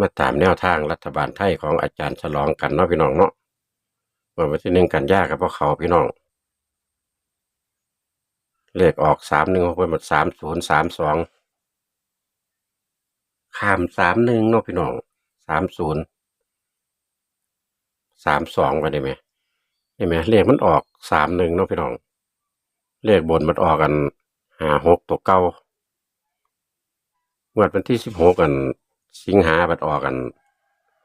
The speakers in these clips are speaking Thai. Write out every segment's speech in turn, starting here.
มาตามแนวทางรัฐบาลไทยของอาจารย์ฉลองกันเนาะพี่น้องเนาะวันที่หนึ่งกันยากับพวกเขาพี่น้อง เลขออกสามหนึ่งหกเป็นหมดสามศูนย์สามสองข้ามสามหนึ่งเนาะพี่น้องสามศูนย์สามสองไปได้ไหมเห็นไหมเลขมันออกสามหนึ่งเนาะพี่น้อง เลขบนมันออกกันหาหกตัวเก้างวดวันที่สิบหกกัน สิงหาบัดออกกัน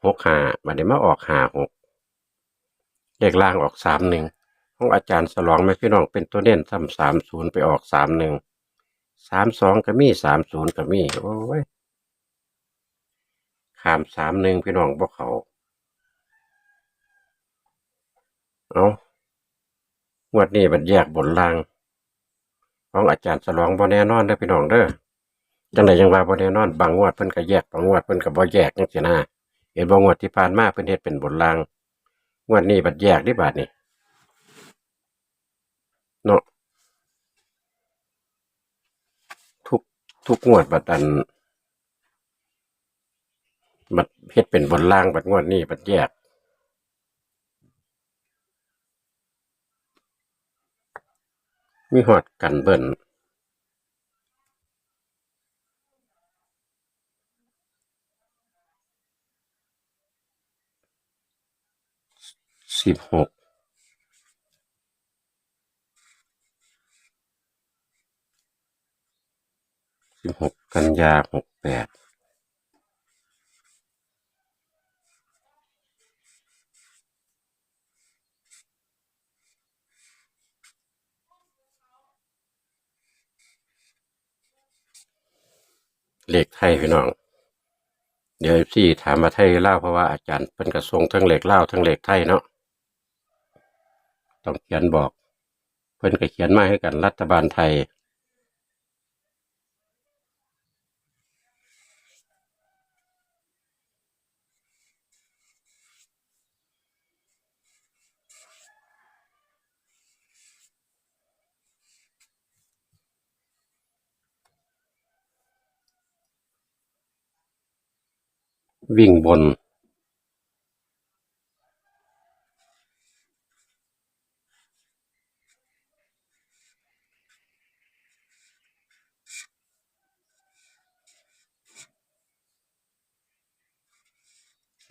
หกหาบัดนี้มาออกหาหกเลขล่างออกสามหนึ่งของอาจารย์สลองแม่พี่น้องเป็นตัวเน้นซ้ำสามศูนย์ไปออกสามหนึ่งสามสองก็มีสามศูนย์ก็มีโอ้ยขามสามหนึ่งพี่น้องพวกเขาเอางวดนี้บัดแยกบนล่าง ของอาจารย์สลองบ่แน่นอนเด้อพี่น้องเด้อ จังไดจังว่าบ่แน่นอนบางงวดเพิ่นก็แยกบางงวดเพิ่นก็บ่แยกจังซี่นะเห็นบ่งวดที่ผ่านมาเพิ่นเฮ็ดเป็นบนลางงวดนี้บัดแยกเดิบาดนี้เนาะทุกทุกงวดบัดอันบัดเฮ็ดเป็นบนล่างบัดงวดนี้บัดแยก มีหอดกันเบิ่น สิบหกสิบหกกันยาหกแปดเลขไทยพี่น้อง เดี๋ยวพี่ถามมาไทยเล่าเพราะว่าอาจารย์เป็นกระทรวงทั้งเหล็กเล่าทั้งเหล็กไทยเนาะ ต้องเขียนบอก เพิ่นก็เขียนมาให้กันรัฐบาลไทย วิ่งบน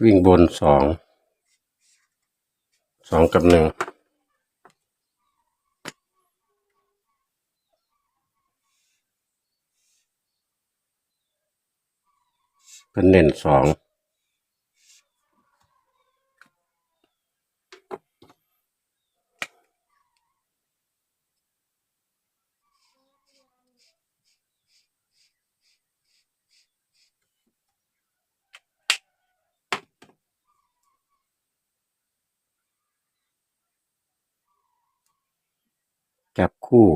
วิ่งบนสอง สองกับหนึ่งเป็นเน้นสอง จับคู่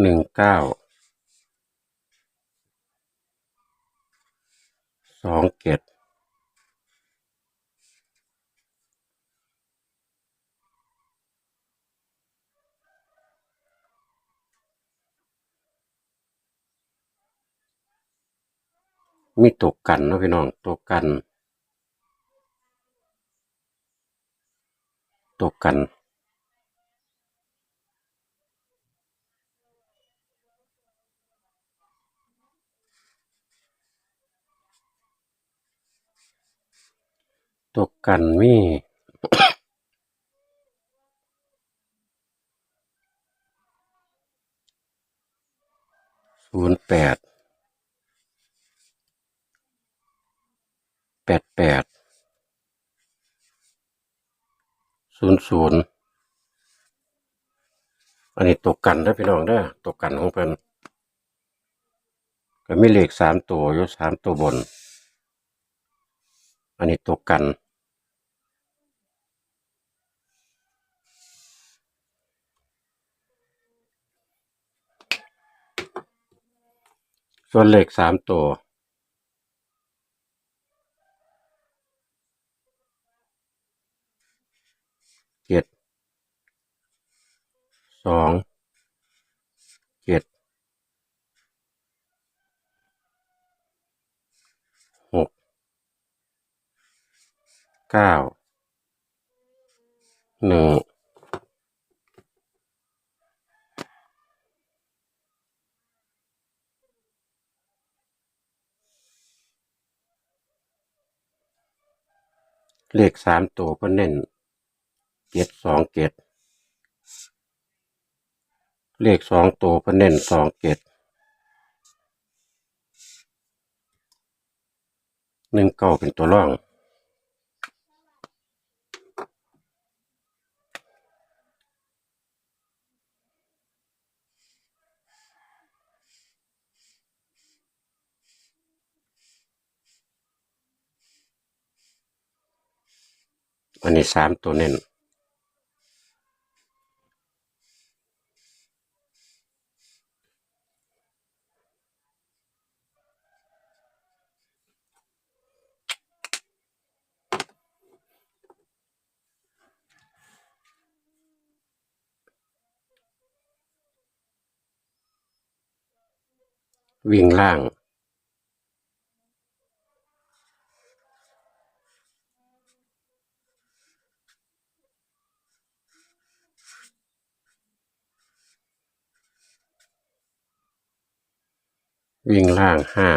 หนึ่งเก้าสองเจ็ดมีตกกันนะพี่น้องตกกัน ตกกันตกกันมีศูนย์แปดแปดแปด ศูนย์ศูนย์อันนี้ตกกันเด้พี่น้องเด้อตกกันของเพิ่นก็มีเลขสามตัวอยู่สามตัวบน อันนี้ตกกัน ส่วนเลขสามตัว สองเจ็ดหกเก้าหนึ่งเลขสามตัวก็เน้นเจ็ดสองเจ็ด เลขสองตัวเพิ่นเน้นสองเจ็ดหนึ่งเก้าเป็นตัวร่องอันนี้สามตัวเน้น วิ่งล่าง วิ่งล่างห้า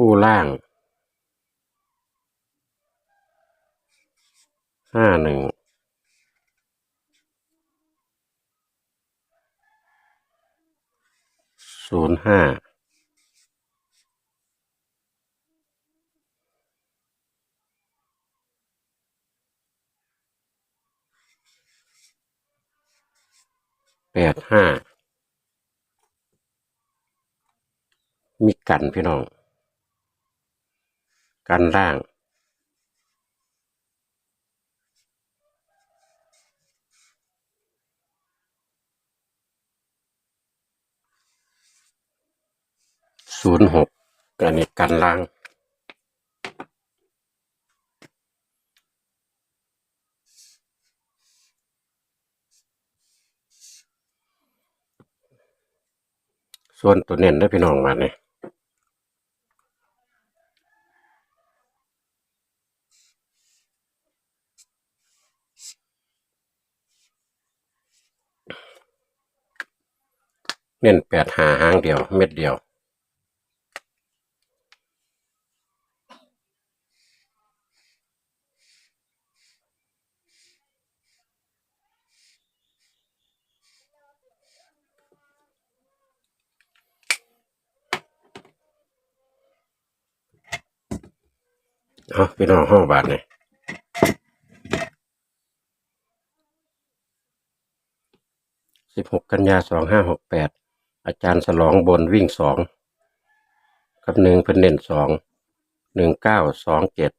คู่ล่างห้าหนึ่งศูนย์ห้าแปดห้ามีกันพี่น้อง กันล่าง ศูนย์หกอันนี้กันล่างส่วนตัวเน้นได้พี่น้องมาเนี่ย เน้นแปดหาหางเดียว เม็ดเดียว เอาพี่น้องห้องบาทเนี่ยสิบหกกันยาสองห้าหกแปด อาจารย์สลองบนวิ่งสองกับหนึ่งเพิ่นเน้นสองหนึ่งเก้าสองเจ็ด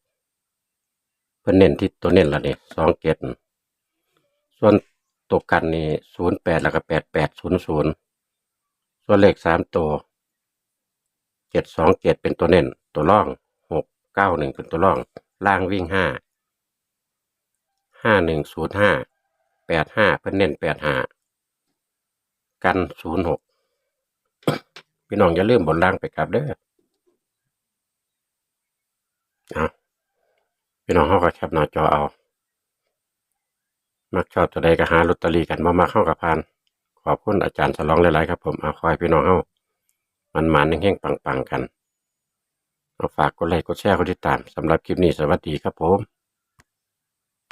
เพิ่นเน้นที่ตัวเน้นละเนี่ยสองเจ็ดส่วนตัวกันนี่ศูนย์แปดแล้วก็แปดแปดศูนย์ศูนย์ส่วนเลขสามตัวเจ็ดสองเจ็ดเป็นตัวเน้นตัวร่องหกเก้าหนึ่งเป็นตัวร่อง ล่างวิ่งห้าห้าหนึ่งศูนย์ห้าแปดห้าเพิ่นเน้นแปดห้ากันศูนย์หก พี่น้องอย่าลืมบนล่างไปกลับเด้อเอาพี่น้องเขาก็แคปหน้าจอเอา มักชอบตัวใดก็หาลอตเตอรี่กันมามาเข้ากับพาน ขอบคุณอาจารย์สลองหลายๆครับผมเอาคอยพี่น้องเอามันมันแห้งๆปังๆกัน เอาฝากกดไลค์กดแชร์กดติดตามสำหรับคลิปนี้สวัสดีครับผม